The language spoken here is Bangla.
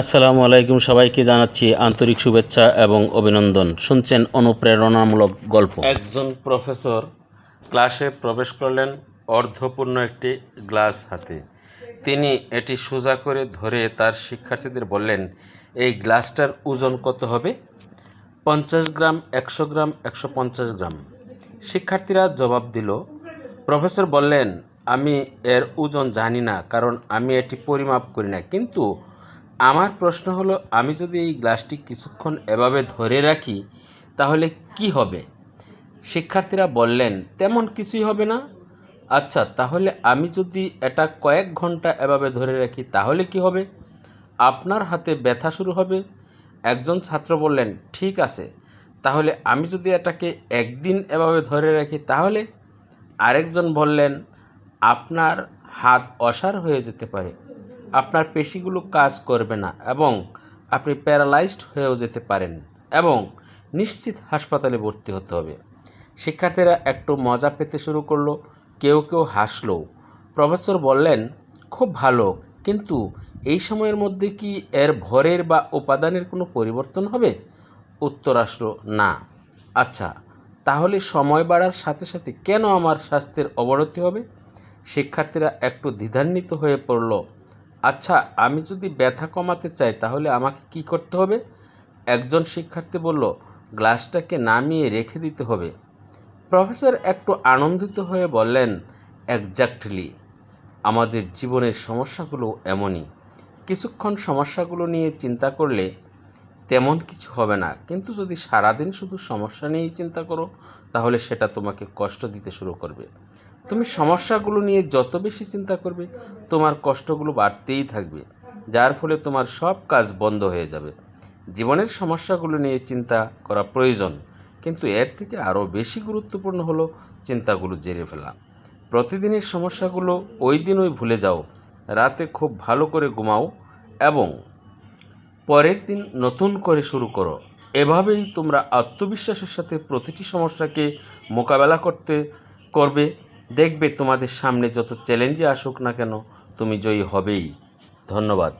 আসসালামু আলাইকুম সবাইকে জানাচ্ছি আন্তরিক শুভেচ্ছা এবং অভিনন্দন। শুনছেন অনুপ্রেরণামূলক গল্প। একজন প্রফেসর ক্লাসে প্রবেশ করলেন অর্ধপূর্ণ একটি গ্লাস হাতে। তিনি এটি সোজা করে ধরে তার শিক্ষার্থীদের বললেন, এই গ্লাসটার ওজন কত হবে? পঞ্চাশ গ্রাম, একশো গ্রাম, একশো পঞ্চাশ গ্রাম। শিক্ষার্থীরা জবাব দিল, প্রফেসর বললেন, আমি এর ওজন জানি না, কারণ আমি এটি পরিমাপ করি না। কিন্তু আমার প্রশ্ন হলো, আমি যদি এই গ্লাসটি কিছুক্ষণ এভাবে ধরে রাখি, তাহলে কি হবে? শিক্ষার্থীরা বললেন, তেমন কিছুই হবে না। আচ্ছা তাহলে আমি যদি এটা কয়েক ঘণ্টা এভাবে ধরে রাখি, তাহলে কি হবে? আপনার হাতে ব্যথা শুরু হবে। একজন ছাত্র বললেন, ঠিক আছে, তাহলে আমি যদি এটাকে একদিন এভাবে ধরে রাখি, তাহলে? আরেকজন বললেন, আপনার হাত অসাড় হয়ে যেতে পারে। আপনার পেশিগুলো কাজ করবে না এবং আপনি প্যারালাইজড হয়েও যেতে পারেন এবং নিশ্চিত হাসপাতালে ভর্তি হতে হবে। শিক্ষার্থীরা একটু মজা পেতে শুরু করল, কেউ কেউ হাসলো। প্রফেসর বললেন, খুব ভালো, কিন্তু এই সময়ের মধ্যে কি এর ভরের বা উপাদানের কোনো পরিবর্তন হবে? উত্তর আসলো, না। আচ্ছা তাহলে সময় বাড়ার সাথে সাথে কেন আমার স্বাস্থ্যের অবনতি হবে? শিক্ষার্থীরা একটু দ্বিধান্বিত হয়ে পড়ল। আচ্ছা আমি যদি ব্যথা কমাতে চাই, তাহলে আমাকে কি করতে হবে? একজন শিক্ষার্থী বলল, গ্লাসটাকে নামিয়ে রেখে দিতে হবে। প্রফেসর একটু আনন্দিত হয়ে বললেন একজাক্টলি আমাদের জীবনের সমস্যাগুলো এমনই। কিছুক্ষণ সমস্যাগুলো নিয়ে চিন্তা করলে তেমন কিছু হবে না। কিন্তু যদি সারাদিন শুধু সমস্যা নিয়েই চিন্তা করো, তাহলে সেটা তোমাকে কষ্ট দিতে শুরু করবে। তুমি সমস্যাগুলো নিয়ে যত বেশি চিন্তা করবে, তোমার কষ্টগুলো বাড়তেই থাকবে, যার ফলে তোমার সব কাজ বন্ধ হয়ে যাবে। জীবনের সমস্যাগুলো নিয়ে চিন্তা করা প্রয়োজন, কিন্তু এর থেকে আরও বেশি গুরুত্বপূর্ণ হলো চিন্তাগুলো জেরে ফেলা। প্রতিদিনের সমস্যাগুলো ওই দিন ওই ভুলে যাও, রাতে খুব ভালো করে ঘুমাও এবং পরের দিন নতুন করে শুরু করো। এভাবেই তোমরা আত্মবিশ্বাসের সাথে প্রতিটি সমস্যাকে মোকাবেলা করতে করবে। দেখবে তোমাদের সামনে যত চ্যালেঞ্জে আসুক না কেন, তুমি জয়ী হবেই। ধন্যবাদ।